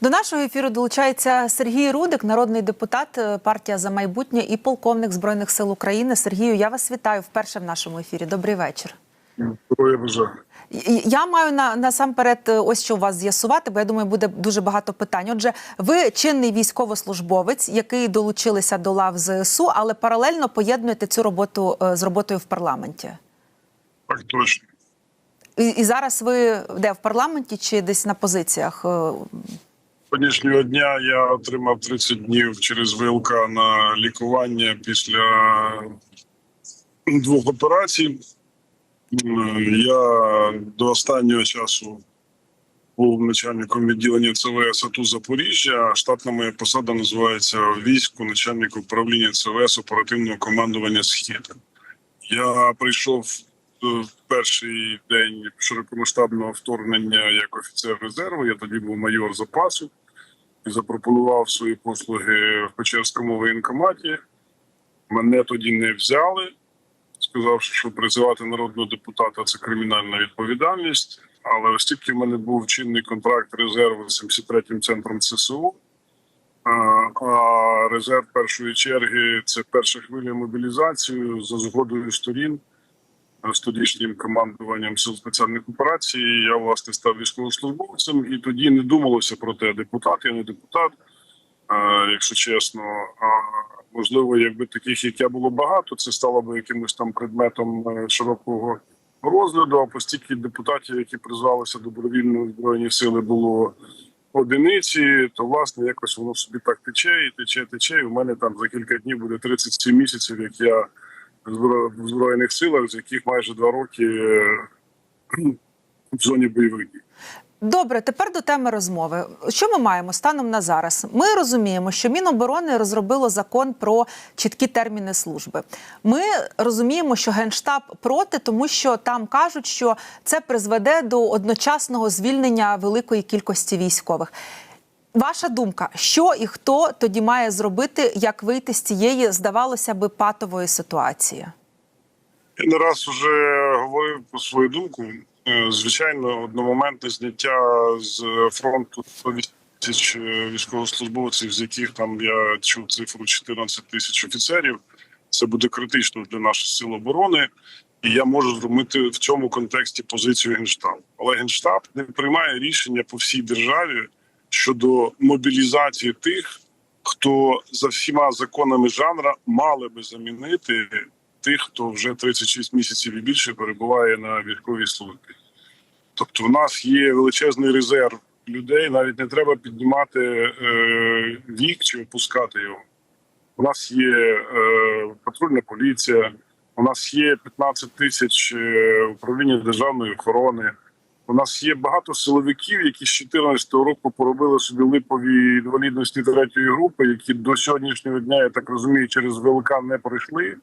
До нашого ефіру долучається Сергій Рудик, народний депутат, е, партія за майбутнє і полковник збройних сил України. Сергію, я вас вітаю вперше в нашому ефірі. Добрий вечір. Я маю на насамперед е, ось що у вас з'ясувати, бо я думаю, буде дуже багато питань. Отже, ви чинний військовослужбовець, який долучилися до лав ЗСУ, але паралельно поєднуєте цю роботу е, з роботою в парламенті. Так точно. І, і зараз ви де в парламенті чи десь на позиціях? Сьогоднішнього дня я отримав 30 днів через ВЛК на лікування після двох операцій. Я до останнього часу був начальником відділення ЦВС АТУ Запоріжжя. Штатна моя посада називається в війську начальник управління ЦВС оперативного командування Схід. Я прийшов е, в перший день широкомасштабного вторгнення як офіцер резерву. Я тоді був майор запасу запропонував свої послуги в Печерському воєнкоматі. Мене тоді не взяли, сказавши, що призивати народного депутата це кримінальна відповідальність. Але оскільки в мене був чинний контракт резерву з 73-м центром ЦСУ, а, резерв першої черги це перша хвиля мобілізації за згодою сторін з тодішнім командуванням сил спеціальних операцій. Я власне став військовослужбовцем, і тоді не думалося про те, депутат, я не депутат, якщо чесно. Можливо, якби таких, як я було багато, це стало би якимось там предметом е, широкого розгляду. А постільки депутатів, які призвалися добровільно збройні сили, було одиниці, то власне якось воно собі так тече і тече, тече. І в мене там за кілька днів буде 37 місяців, як я в збро- в збройних силах, з яких майже два роки е, в зоні бойових дій. Добре, тепер до теми розмови. Що ми маємо станом на зараз? Ми розуміємо, що Міноборони розробило закон про чіткі терміни служби. Ми розуміємо, що генштаб проти, тому що там кажуть, що це призведе до одночасного звільнення великої кількості військових. Ваша думка, що і хто тоді має зробити, як вийти з цієї, здавалося би, патової ситуації? Я не раз вже говорив про свою думку. Е, Звичайно, одномоментне зняття з фронту 100 тисяч е, військовослужбовців, з яких там я чув цифру 14 тисяч офіцерів. Це буде критично для наших сил оборони, і я можу зробити в цьому контексті позицію генштабу. Але генштаб не приймає рішення по всій державі щодо мобілізації тих, хто за всіма законами жанра мали би замінити тих, хто вже 36 місяців і більше перебуває на військовій службі. Тобто, в нас є величезний резерв людей, навіть не треба піднімати е, вік чи опускати його. У нас є е, патрульна поліція, у нас є 15 тисяч е, управління державної охорони. У нас є багато силовиків, які з 2014 року поробили собі липові інвалідності третьої групи, які до сьогоднішнього дня, я так розумію, через ВЛК не пройшли.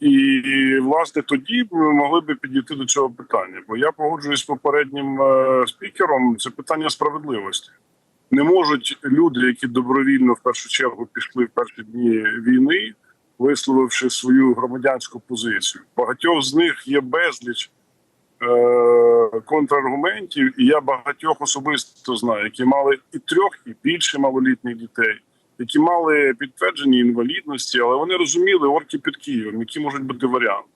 І власне тоді ми могли би підійти до цього питання. Бо я погоджуюсь з попереднім е, спікером. Це питання справедливості. Не можуть люди, які добровільно в першу чергу пішли в перші дні війни, висловивши свою громадянську позицію. Багатьох з них є безліч контраргументів, і я багатьох особисто знаю, які мали і трьох, і більше малолітніх дітей, які мали підтверджені інвалідності, але вони розуміли орки під Києвом, які можуть бути варіанти.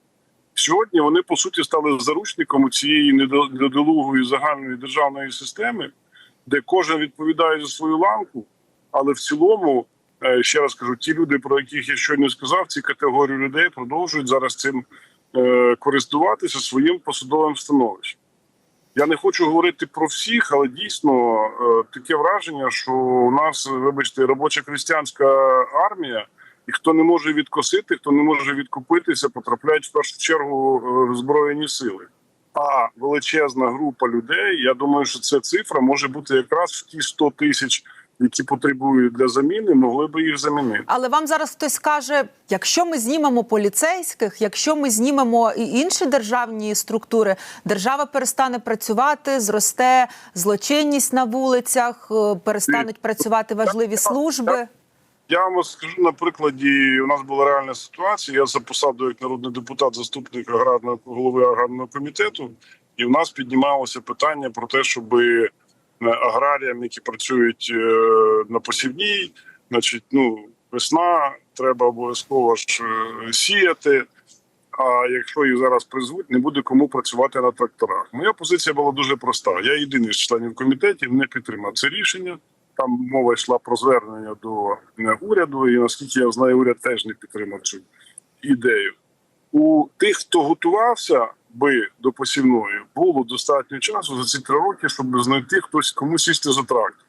Сьогодні вони по суті стали заручником цієї недолугої загальної державної системи, де кожен відповідає за свою ланку, але в цілому, е, ще раз кажу, ті люди, про яких я щойно сказав, ці категорії людей продовжують зараз цим е, користуватися своїм посадовим становищем. Я не хочу говорити про всіх, але дійсно е, таке враження, що у нас, вибачте, робоча крістянська армія, і хто не може відкосити, хто не може відкупитися, потрапляють в першу чергу е, в збройні сили. А величезна група людей, я думаю, що ця цифра може бути якраз в ті 100 тисяч, які потребують для заміни, могли би їх замінити. Але вам зараз хтось каже: якщо ми знімемо поліцейських, якщо ми знімемо і інші державні структури, держава перестане працювати, зросте злочинність на вулицях, е, перестануть працювати важливі служби. Я вам скажу на прикладі. У нас була реальна ситуація. Я за посаду як народний депутат, заступник аграрного голови аграрного комітету, і в нас піднімалося питання про те, щоб е, аграріям, які працюють е, на посівній. Значить, ну весна, треба обов'язково ж е, сіяти. А якщо їх зараз призвуть, не буде кому працювати на тракторах. Моя позиція була дуже проста. Я єдиний з членів комітетів не підтримав це рішення. Там мова йшла про звернення до е, уряду, і наскільки я знаю, уряд теж не підтримав цю ідею. У тих, хто готувався би до посівної, було достатньо часу за ці три роки, щоб знайти хтось кому сісти за трактор.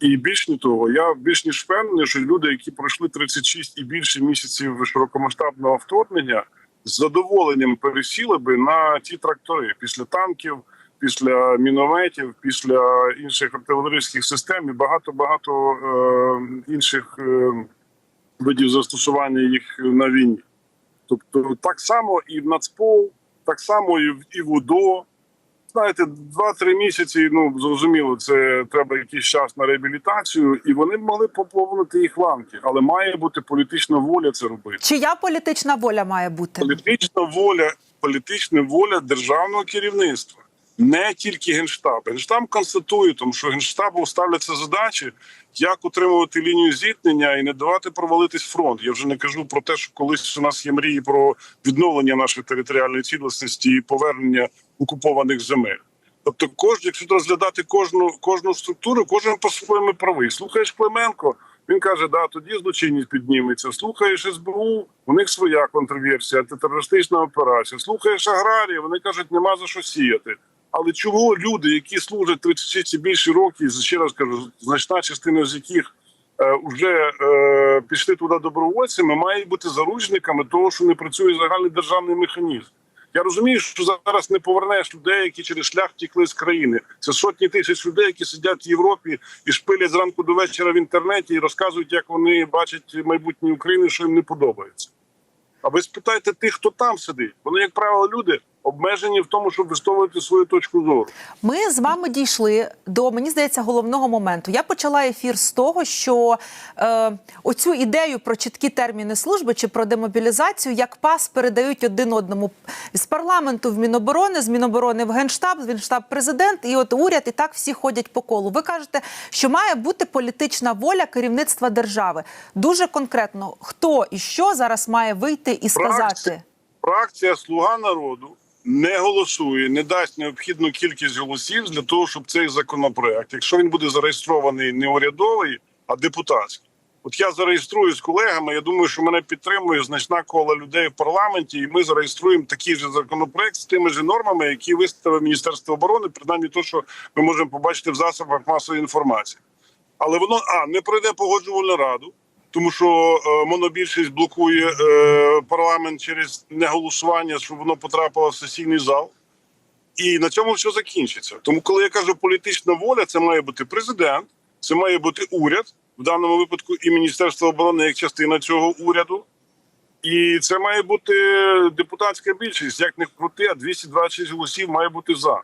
І більш не того, я більш ніж впевнений, що люди, які пройшли 36 і більше місяців широкомасштабного вторгнення, з задоволенням пересіли би на ті трактори після танків, після мінометів, після інших артилерійських систем і багато багато е, інших е, видів застосування їх на війні. Тобто, так само і в Нацпол, так само і в і в УДО. Знаєте, два-три місяці. Ну зрозуміло, це треба якийсь час на реабілітацію, і вони могли поповнити їх ланки, але має бути політична воля це робити. Чия політична воля має бути? Політична воля, політична воля державного керівництва, не тільки генштаб. Генштаб констатує, тому що генштабу ставляться задачі, як утримувати лінію зіткнення і не давати провалитись фронт. Я вже не кажу про те, що колись у нас є мрії про відновлення нашої територіальної цілісності і повернення окупованих земель. Тобто, кожен, якщо розглядати кожну кожну структуру, кожен по-своєму правий. Слухаєш Клименко, він каже, да, тоді злочинність підніметься. Слухаєш СБУ, у них своя контрверсія, терористична операція. Слухаєш аграрії, вони кажуть, нема за що сіяти. Але чого люди, які служать 36 і більше років, ще раз кажу, значна частина з яких е, вже е, пішли туди добровольцями, мають бути заручниками того, що не працює загальний державний механізм. Я розумію, що зараз не повернеш людей, які через шлях втікли з країни. Це сотні тисяч людей, які сидять в Європі і шпилять зранку до вечора в інтернеті і розказують, як вони бачать майбутнє України, що їм не подобається. А ви спитайте тих, хто там сидить. Вони, як правило, люди обмежені в тому, щоб висловлювати свою точку зору. Ми з вами дійшли до мені здається головного моменту. Я почала ефір з того, що е, оцю ідею про чіткі терміни служби чи про демобілізацію як пас передають один одному з парламенту в Міноборони, з Міноборони в Генштаб, з Генштаб президент, і от уряд, і так всі ходять по колу. Ви кажете, що має бути політична воля керівництва держави. Дуже конкретно, хто і що зараз має вийти і сказати. Фракція, фракція Слуга народу не голосує, не дасть необхідну кількість голосів для того, щоб цей законопроект, якщо він буде зареєстрований не урядовий, а депутатський. От я зареєструю з колегами. Я думаю, що мене підтримує значна кола людей в парламенті, і ми зареєструємо такий же законопроект з тими ж нормами, які виставив Міністерство оборони, принаймні то, що ми можемо побачити в засобах масової інформації. Але воно а не пройде погоджувальну раду, тому що е, монобільшість блокує е, парламент через неголосування, щоб воно потрапило в сесійний зал. І на цьому все закінчиться. Тому, коли я кажу політична воля, це має бути президент, це має бути уряд, в даному випадку і Міністерство оборони як частина цього уряду. І це має бути депутатська більшість. Як не крути, а 226 голосів має бути за.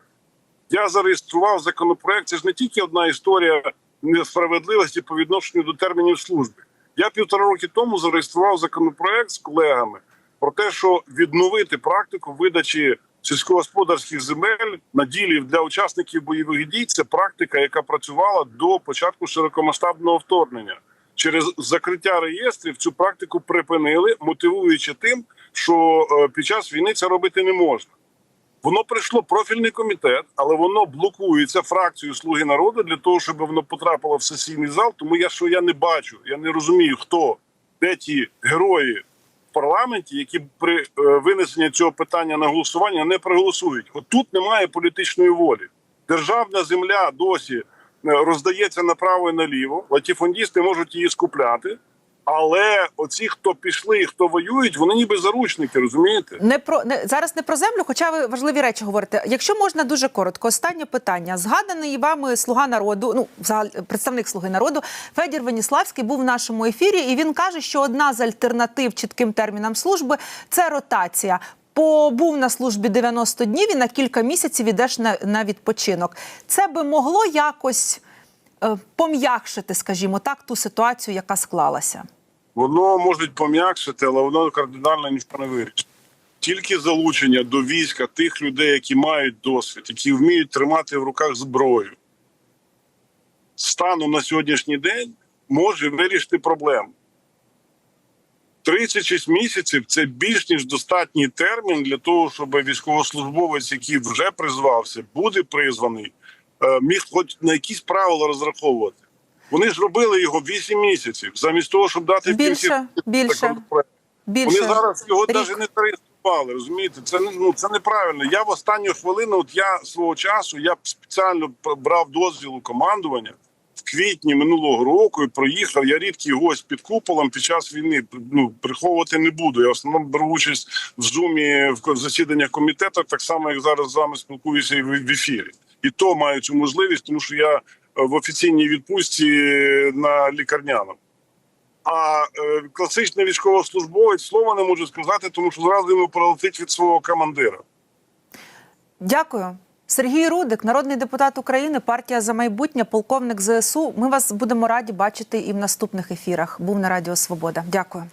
Я зареєстрував законопроект. Це ж не тільки одна історія несправедливості по відношенню до термінів служби. Я півтора роки тому зареєстрував законопроект з колегами про те, що відновити практику видачі сільськогосподарських земель наділів для учасників бойових дій. Це практика, яка працювала до початку широкомасштабного вторгнення. Через закриття реєстрів цю практику припинили, мотивуючи тим, що е, під час війни це робити не можна. Воно прийшло профільний комітет, але воно блокується фракцією Слуги народу для того, щоб воно потрапило в сесійний зал. Тому я що я не бачу, я не розумію, хто де ті герої в парламенті, які при е, винесенні цього питання на голосування не проголосують. От тут немає політичної волі. Державна земля досі е, роздається направо і наліво. Латіфондісти можуть її скупляти. Але оці, хто пішли і хто воюють, вони ніби заручники, розумієте? Не про не зараз не про землю, хоча ви важливі речі говорите. Якщо можна дуже коротко, останнє питання. Згаданий вами слуга народу, ну взагалі представник слуги народу Федір Веніславський був в нашому ефірі, і він каже, що одна з альтернатив чітким термінам служби це ротація. Побув на службі 90 днів і на кілька місяців ідеш на, на відпочинок. Це би могло якось пом'якшити, скажімо так, ту ситуацію, яка склалася. Воно може пом'якшити, але воно кардинально нічого не вирішить. Тільки залучення до війська тих людей, які мають досвід, які вміють тримати в руках зброю, станом на сьогоднішній день може вирішити проблему. 36 місяців це більш ніж достатній термін для того, щоб військовослужбовець, який вже призвався, буде призваний, е, міг хоч на якісь правила розраховувати. Вони ж робили його 8 місяців, замість того, щоб дати в кінці Більше, більше, більше. Вони зараз його Рік. навіть не зареєстрували. Розумієте, це ну це неправильно. Я в останню хвилину, от я свого часу, я спеціально брав дозвіл у командування в квітні минулого року і проїхав. Я рідкий гость під куполом під час війни. Ну приховувати не буду. Я в основному беру участь в зумі в засіданнях комітету, так само як зараз з вами спілкуюся і в ефірі. І то маю цю можливість, тому що я е, в офіційній відпустці на лікарняному. А е, класичний військовослужбовець слова не може сказати, тому що зразу йому пролетить від свого командира. Дякую. Сергій Рудик, народний депутат України, партія за майбутнє, полковник ЗСУ. Ми вас будемо раді бачити і в наступних ефірах. Був на Радіо Свобода. Дякую.